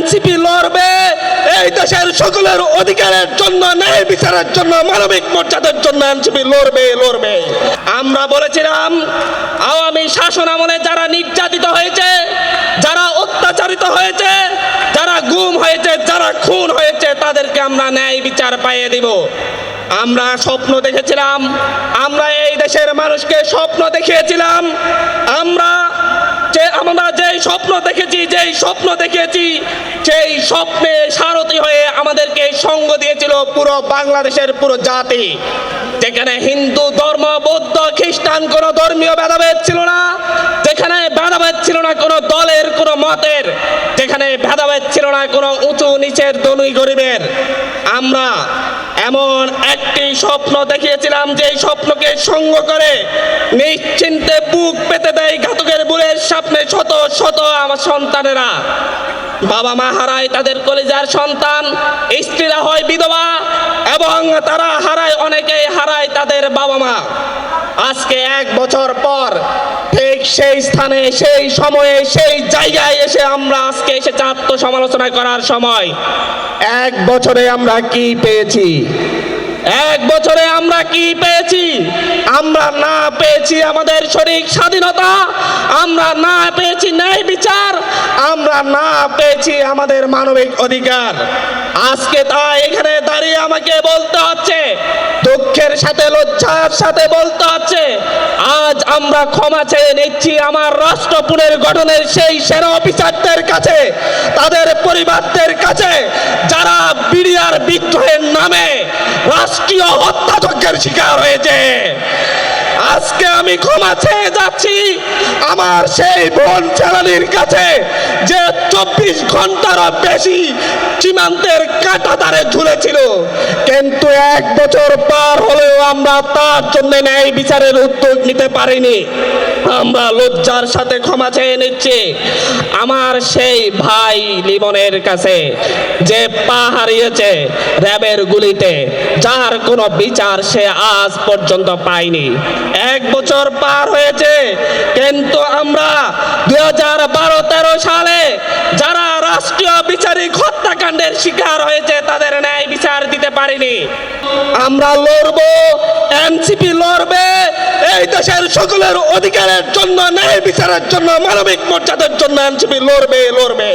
NCP লড়বে, এই দেশের সকলের অধিকারের জন্য, ন্যায় বিচারের জন্য, মানবিক মর্যাদার জন্য এনসিপি লড়বে লড়বে। আমরা বলেছিলাম, আওয়ামী শাসন আমলে যারা নির্যাতিত হয়েছে, যারা অত্যাচারিত হয়েছে, যারা গুম হয়েছে, যারা খুন হয়েছে, তাদেরকে আমরা ন্যায় বিচার পাইয়ে দিব। আমরা স্বপ্ন দেখেছিলাম, আমরা এই দেশের মানুষকে স্বপ্ন দেখিয়েছিলাম, আমরা যে আমরা যেই স্বপ্ন যেই স্বপ্ন দেখেছি সেই স্বপ্নে সারথি হয়ে আমাদেরকে সঙ্গ দিয়েছিল পুরো বাংলাদেশের পুরো জাতি। যেখানে হিন্দু, ধর্ম, বৌদ্ধ, খ্রিস্টান কোনো ধর্মীয় ভেদাভেদ ছিল না, যেখানে ভেদাভেদ ছিল না কোনো দলের, কোনো মতের, যেখানে ভেদাভেদ ছিল না কোনো উঁচু নিচের দনুই গরিবের। আমরা এমন একটি স্বপ্ন দেখিয়েছিলাম যে স্বপ্নকে সঙ্গ করে নিশ্চিন্তে বুক পেতে দেয় ঘাতকের সামনে শত শত আমার সন্তানেরা। বাবা মা হারায় তাদের কলেজার সন্তান, স্ত্রীরা হয় বিধবা, এবং তারা হারায় অনেকেই হারায় তাদের বাবা মা। আজকে এক বছর পর ঠিক সেই স্থানে, সেই সময়ে, সেই জায়গায় এসে আমরা আজকে এসে এসেছে আত্মসমালোচনা করার সময়। এক বছরে আমরা কি পেয়েছি? এক বছরে আমরা কি পেয়েছি? আমরা না পেয়েছি আমাদের শরীর স্বাধীনতা, আমরা না পেয়েছি ন্যায় বিচার, আমরা না পেয়েছি আমাদের মানবিক অধিকার। আজকে তা এখানে দাঁড়িয়ে আমাকে বলতে হচ্ছে, দুঃখের সাথে লজ্জার সাথে বলতে হচ্ছে, আজ আমরা ক্ষমা চেয়ে নিচ্ছি আমার রাষ্ট্র পুনর্গঠনের সেই সেনা অফিসারদের কাছে, তাদের পরিবারদের কাছে যারা বিদ্রোহের নামে রাষ্ট্রীয় হত্যাযজ্ঞের শিকার হয়েছে। আজকে আমি ক্ষমা চেয়ে যাচ্ছি আমার সেই বোন ফেলানির কাছে যে চব্বিশ ঘন্টারও বেশি সীমান্তের কাটাতারে ঝুলেছিল। কিন্তু এক বছর পার হলেও আমরা তার জন্য ন্যায় বিচারের উদ্যোগ নিতে পারিনি। আমরা লজ্জার সাথে ক্ষমা চেয়ে নিচ্ছি। আমার সেই ভাই লিমনের কাছে যে পা হারিয়েছে র্যাবের গুলিতে, যার কোনো বিচার সে আজ পর্যন্ত পায়নি। এক বছর পার হয়েছে, কিন্তু আমরা দুই হাজার সালে যারা হত্যাকাণ্ডের শিকার হয়েছে, তাদের ন্যায় বিচার দিতে পারিনি। আমরা লড়বো, এনসিপি লড়বে, এই দেশের সকলের অধিকারের জন্য, ন্যায় বিচারের জন্য, মানবিক মর্যাদার জন্য এনসিপি লড়বে লড়বে।